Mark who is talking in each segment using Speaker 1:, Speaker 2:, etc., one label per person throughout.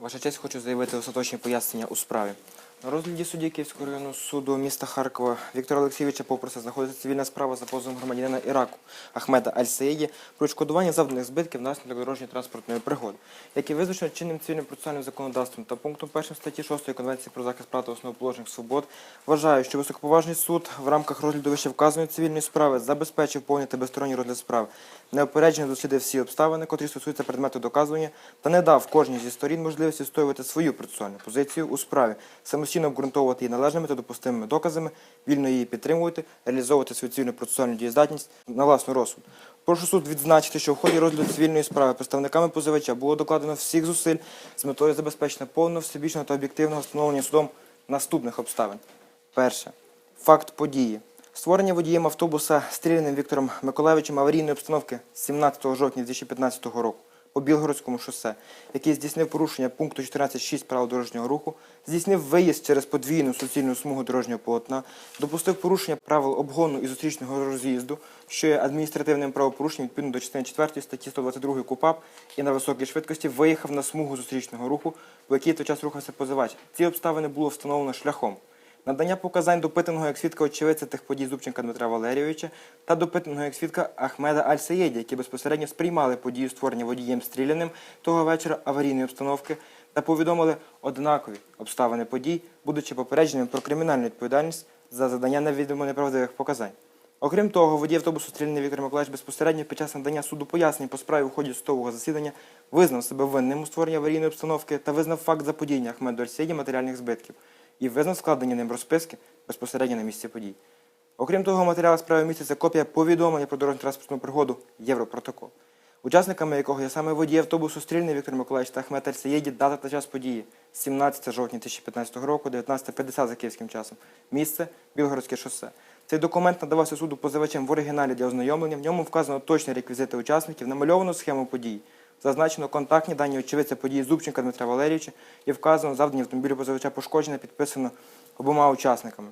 Speaker 1: Ваша честь, хочу заявити остаточні пояснення у справі. На розгляді судді Київського районного суду міста Харкова Віктора Олексійовича Попроса знаходиться цивільна справа за позовом громадянина Іраку Ахмеда Аль-Саїді про відшкодування завданих збитків внаслідок дорожньої транспортної пригоди, які визначено чинним цивільним процесуальним законодавством та пунктом 1 статті 6 Конвенції про захист прав та основоположних свобод, вважаю, що високоповажний суд в рамках розгляду вищевказаної цивільної справи забезпечив повний та безсторонній розгляд справи, неопереджено дослідив всі обставини, котрі стосуються предмету доказування, та не дав кожній зі сторін можливості стоювати свою процесуальну позицію у справі, самостійно обґрунтовувати її належними та допустимими доказами, вільно її підтримувати, реалізовувати свою цивільну процесуальну дієздатність на власну розсуд. Прошу суд відзначити, що в ході розгляду цивільної справи представниками позивача було докладено всіх зусиль з метою забезпечення повного, всебічного та об'єктивного встановлення судом наступних обставин. Перше. Факт події. Створення водієм автобуса стріляним Віктором Миколаївичем аварійної обстановки 17 жовтня 2015 року по Білгородському шосе, який здійснив порушення пункту 14.6 правил дорожнього руху, здійснив виїзд через подвійну суцільну смугу дорожнього полотна, допустив порушення правил обгону і зустрічного роз'їзду, що є адміністративним правопорушенням відповідно до частини 4 статті 122 КУПАП і на високій швидкості виїхав на смугу зустрічного руху, по якій той час рухався позивач. Ці обставини було встановлено шляхом надання показань допитаного як свідка очевидця тих подій Зубченка Дмитра Валерійовича та допитаного як свідка Ахмеда Аль-Саєді, які безпосередньо сприймали подію створення водієм стріляним того вечора аварійної обстановки та повідомили однакові обставини подій, будучи попередженими про кримінальну відповідальність за задання невідомо неправдивих показань. Окрім того, водій автобусу стрільний Віктор Миколаївич безпосередньо під час надання суду пояснень по справі у ході судового засідання визнав себе винним у створенні аварійної обстановки та визнав факт заподіяння Ахмеду Альсіді матеріальних збитків і визнав складені ним розписки безпосередньо на місці подій. Окрім того, матеріал справи міститься копія повідомлення про дорожньо транспортну пригоду Європротокол, учасниками якого є саме водій автобусу Стрільний Віктор Миколаївич та Ахмед Альсаєді, дата та час події 17 жовтня 2015 року, 19.50 за київським часом. Місце Білгородське шосе. Цей документ надавався суду позивачем в оригіналі для ознайомлення. В ньому вказано точні реквізити учасників, намальовано схему подій. Зазначено контактні дані очевидця події Зубченка Дмитра Валерійовича і вказано завдані автомобілю позивача пошкодження, підписано обома учасниками.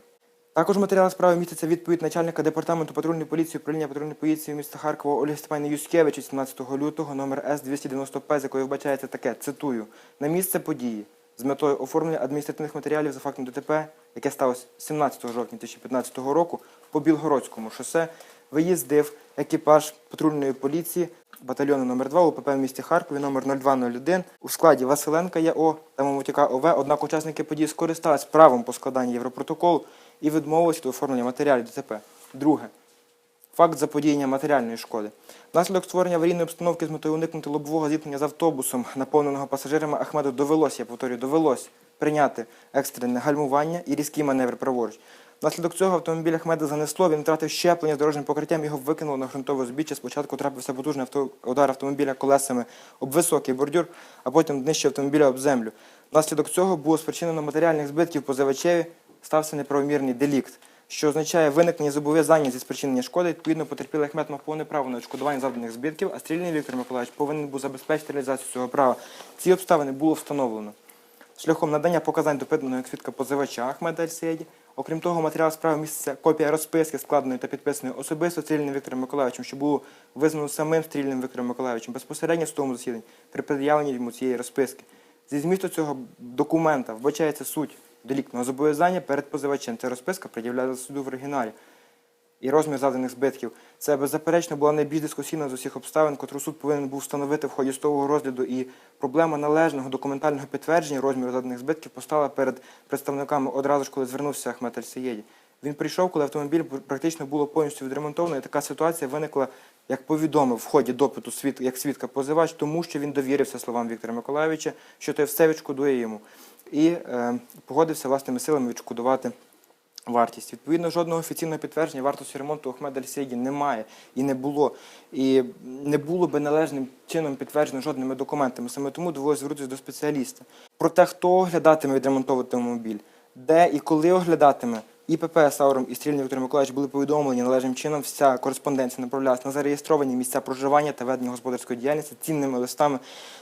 Speaker 1: Також в матеріалах справи міститься відповідь начальника департаменту патрульної поліції управління патрульної поліції міста Харкова Ольги Степани Юськевич від 17 лютого номер С-290П, з якою вбачається таке, цитую, на місце події з метою оформлення адміністративних матеріалів за фактом ДТП, яке сталося 17 жовтня 2015 року по Білгородському шосе, виїздив екіпаж патрульної поліції батальйону номер 2 УПП в місті Харкові номер 0201 у складі Василенка ЯО та Мамотяка ОВ, однак учасники події скористались правом по складанні Європротоколу і відмовились від оформлення матеріалів ДТП. Друге. Факт заподіяння матеріальної шкоди. Внаслідок створення аварійної обстановки з метою уникнути лобового зіткнення з автобусом, наповненого пасажирами, Ахмеду довелося, я повторюю, довелось прийняти екстрене гальмування і різкий маневр праворуч. Внаслідок цього автомобіль Ахмеда занесло, він втратив щеплення з дорожнім покриттям, його викинуло на ґрунтове збіччя. Спочатку трапився потужний авто... удар автомобіля колесами об високий бордюр, а потім днище автомобіля об землю. Внаслідок цього було спричинено матеріальних збитків позивачеві, стався неправомірний делікт, що означає виникнення зобов'язання зі спричинення шкоди. Відповідно, потерпілий Ахмед мав повне право на відшкодування завданих збитків, а стрільний Віктор Миколаївич повинен був забезпечити реалізацію цього права. Ці обставини було встановлено шляхом надання показань допитаного як свідка позивача Ахмеда Альсієді. Окрім того, матеріал справи міститься копія розписки, складеної та підписаної особисто стрільним Віктором Миколаївичем, що було визнано самим стрільним Віктором Миколаївичем безпосередньо в тому засіданні при пред'явленні йому цієї розписки. Зі змісту цього документа вбачається суть деліктного зобов'язання перед позивачем. Ця розписка пред'являється суду в оригіналі. І розмір завданих збитків. Це беззаперечно була найбільш дискусійна з усіх обставин, котру суд повинен був встановити в ході судового розгляду. І проблема належного документального підтвердження розміру завданих збитків постала перед представниками одразу ж, коли звернувся Ахмед Аль-Саєді. Він прийшов, коли автомобіль практично було повністю відремонтовано, і така ситуація виникла, як повідомив в ході допиту свід, як свідка позивач, тому що він довірився словам Віктора Миколаївича, що той все відшкодує йому. І е, погодився власними силами відшкодувати вартість. Відповідно, жодного офіційного підтвердження вартості ремонту Ахмеда Аль-Сєді немає і не було. І не було би належним чином підтверджено жодними документами. Саме тому довелося звернутися до спеціаліста. Про те, хто оглядатиме відремонтовувати автомобіль, де і коли оглядатиме. І ПП Сауром і Стрільний Віктор Миколаївич були повідомлені належним чином. Вся кореспонденція направлялася на зареєстровані місця проживання та ведення господарської діяльності цінними листами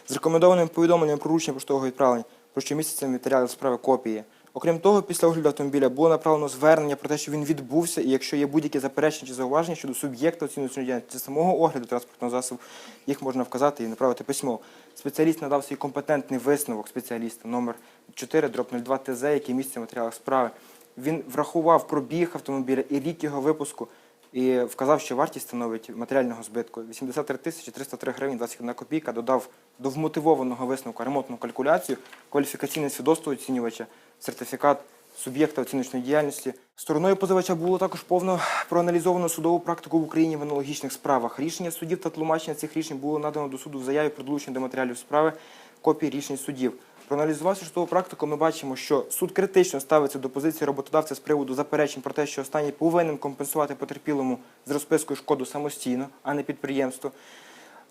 Speaker 1: з рекомендованим повідомленням про вручення поштового відправлення, про що містяться в матеріалі справи копії Окрім того, після огляду автомобіля було направлено звернення про те, що він відбувся, і якщо є будь-які заперечення чи зауваження щодо суб'єкта оцінювальної діяльності самого огляду транспортного засобу, їх можна вказати і направити письмо. Спеціаліст надав свій компетентний висновок спеціаліста номер 4 дроб 02 ТЗ, який міститься в матеріалах справи. Він врахував пробіг автомобіля і рік його випуску і вказав, що вартість становить матеріального збитку 83 тисячі 303 гривень 21 копійка. Додав до вмотивованого висновку ремонтну калькуляцію, кваліфікаційне свідоцтво оцінювача, сертифікат суб'єкта оціночної діяльності. Стороною позивача було також повно проаналізовано судову практику в Україні в аналогічних справах. Рішення судів та тлумачення цих рішень було надано до суду в заяві про долучення до матеріалів справи копії рішень судів. Проаналізувавши судову практику, ми бачимо, що суд критично ставиться до позиції роботодавця з приводу заперечень про те, що останній повинен компенсувати потерпілому з розпискою шкоду самостійно, а не підприємство.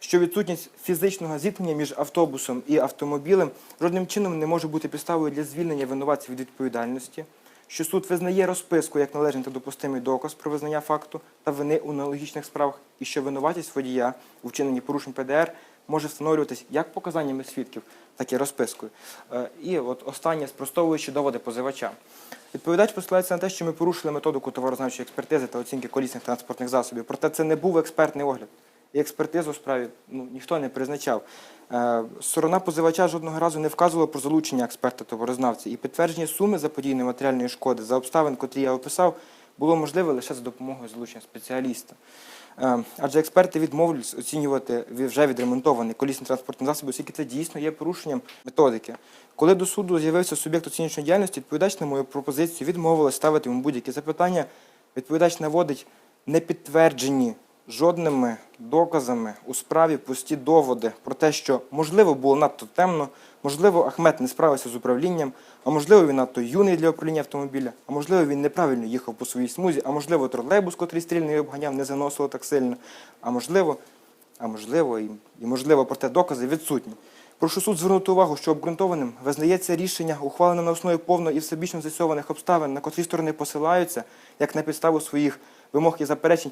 Speaker 1: Що відсутність фізичного зіткнення між автобусом і автомобілем жодним чином не може бути підставою для звільнення винуватців від відповідальності. Що суд визнає розписку як належний та допустимий доказ про визнання факту та вини у аналогічних справах, і що винуватість водія у вчиненні порушень ПДР може встановлюватись як показаннями свідків, так і розпискою. Е, І от останнє спростовуючи доводи позивача. Відповідач посилається на те, що ми порушили методику товарознавчої експертизи та оцінки колісних транспортних засобів. Проте це не був експертний огляд. І експертизу у справі ну, ніхто не призначав. Е, Сторона позивача жодного разу не вказувала про залучення експерта товарознавця. І підтвердження суми заподіяної матеріальної шкоди за обставин, котрі я описав, було можливе лише за допомогою залучення спеціаліста. Е, Адже експерти відмовились оцінювати вже відремонтований колісний транспортний засіб, оскільки це дійсно є порушенням методики. Коли до суду з'явився суб'єкт оцінювальної діяльності, відповідач на мою пропозицію відмовилась ставити йому будь-які запитання. Відповідач наводить непідтверджені жодними доказами у справі пусті доводи про те, що можливо було надто темно, можливо, Ахмед не справився з управлінням, а можливо, він надто юний для управління автомобіля, а можливо, він неправильно їхав по своїй смузі, а можливо, тролейбус, котрий стрільний обганяв, не заносило так сильно, а можливо, а можливо, і, і можливо, проте докази відсутні. Прошу суд звернути увагу, що обґрунтованим визнається рішення, ухвалене на основі повно і всебічно з'ясованих обставин, на котрі сторони посилаються, як на підставу своїх вимог і заперечень,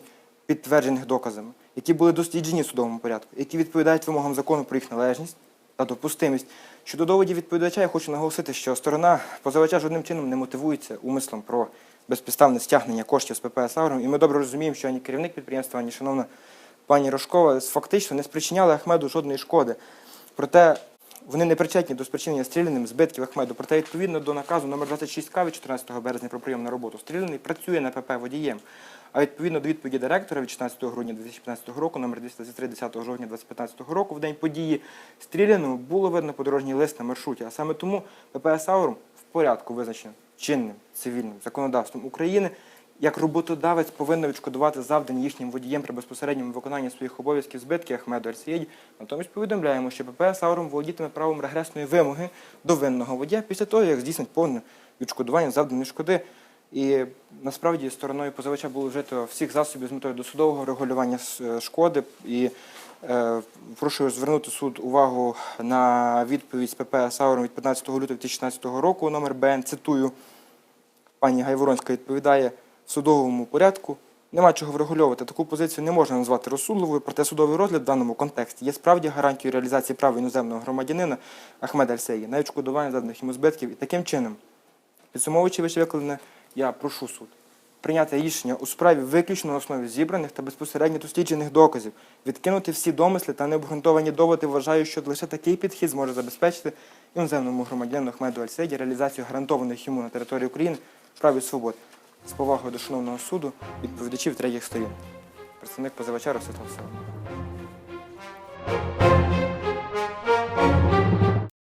Speaker 1: підтверджених доказами, які були досліджені в судовому порядку, які відповідають вимогам закону про їх належність та допустимість. Щодо доводів відповідача, я хочу наголосити, що сторона позивача жодним чином не мотивується умислом про безпідставне стягнення коштів з ППС «Агром». І ми добре розуміємо, що ані керівник підприємства, ані шановна пані Рожкова фактично не спричиняли Ахмеду жодної шкоди. Проте вони не причетні до спричинення стріляним збитків Ахмеду. Проте, відповідно до наказу номер 26 К від 14 березня про прийом на роботу, стріляний працює на ПП водієм. А відповідно до відповіді директора від 16 грудня 2015 року, номер 223 10 жовтня 2015 року, в день події стріляному було видно подорожній лист на маршруті. А саме тому ППС «Аурум» в порядку визначено чинним цивільним законодавством України як роботодавець повинен відшкодувати завдані їхнім водієм при безпосередньому виконанні своїх обов'язків збитки Ахмеду Альсієді. Натомість повідомляємо, що ППС «Аурум» володітиме правом регресної вимоги до винного водія після того, як здійснить повне відшкодування завданої шкоди. І насправді стороною позивача було вжито всіх засобів з метою досудового регулювання шкоди. І е, прошу звернути суд увагу на відповідь з ППС «Аурум» від 15 лютого 2016 року, номер БН, цитую, пані Гайворонська відповідає судовому порядку. Нема чого врегульовувати. Таку позицію не можна назвати розсудливою, проте судовий розгляд в даному контексті є справді гарантією реалізації прав іноземного громадянина Ахмеда Альсеї на відшкодування заданих йому збитків. І таким чином, підсумовуючи вище я прошу суд прийняти рішення у справі виключно на основі зібраних та безпосередньо досліджених доказів, відкинути всі домисли та необґрунтовані доводи, вважаю, що лише такий підхід зможе забезпечити іноземному громадянину Ахмеду Альсейді реалізацію гарантованих йому на території України прав і свобод. З повагою до шановного суду, відповідачів третіх сторін. Представник позивача Ростислав Савин.